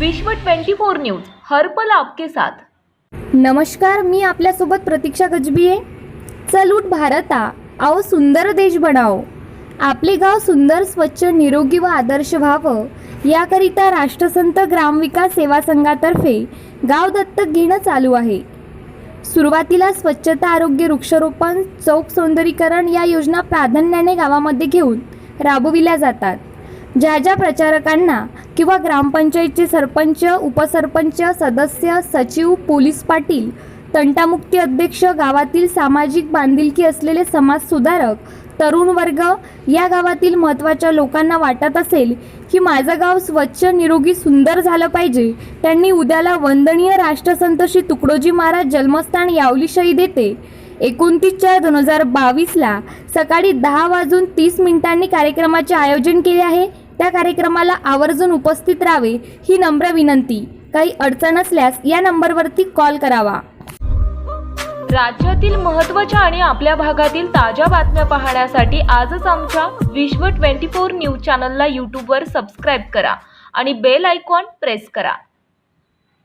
विश्व 24 न्यूज हर्पल आपके साथ. नमस्कार मी आपल्यासोबत प्रतीक्षा गजबी आहे चल उठ भारता आओ सुंदर देश बनाओ. आपले गाव सुंदर स्वच्छ निरोगी व आदर्श व्हावं. याकरिता राष्ट्रसंत ग्रामविकास सेवा संघातर्फे गाव दत्तक घेणं चालू आहे. सुरुवातीला स्वच्छता आरोग्य वृक्षारोपण चौक सौंदर्यीकरण या योजना प्राधान्याने गावामध्ये घेऊन राबविल्या जातात. ज्या ज्या प्रचारकांना किंवा ग्रामपंचायतचे सरपंच उपसरपंच सदस्य सचिव पोलीस पाटील तंटामुक्ती अध्यक्ष गावातील सामाजिक बांधिलकी असलेले समाजसुधारक तरुण वर्ग या गावातील महत्त्वाच्या लोकांना वाटत असेल की माझं गाव स्वच्छ निरोगी सुंदर झालं पाहिजे त्यांनी उद्याला वंदनीय राष्ट्रसंत श्री तुकडोजी महाराज जन्मस्थान यावली शहीद येते. एकोणतीस चार दोन हजार बावीसला सकाळी दहा वाजून तीस मिनिटांनी कार्यक्रमाचे आयोजन केले आहे. त्या कार्यक्रमाला आवर्जून उपस्थित राहावे ही नम्र विनंती. काही अडचण असल्यास या नंबरवरती कॉल करावा. राज्यातील महत्त्वाच्या आणि आपल्या भागातील ताज्या बातम्या पाहण्यासाठी आजच आमच्या विश्व 24 न्यूज चॅनलला यूट्यूबवर सबस्क्राईब करा आणि बेल आयकॉन प्रेस करा.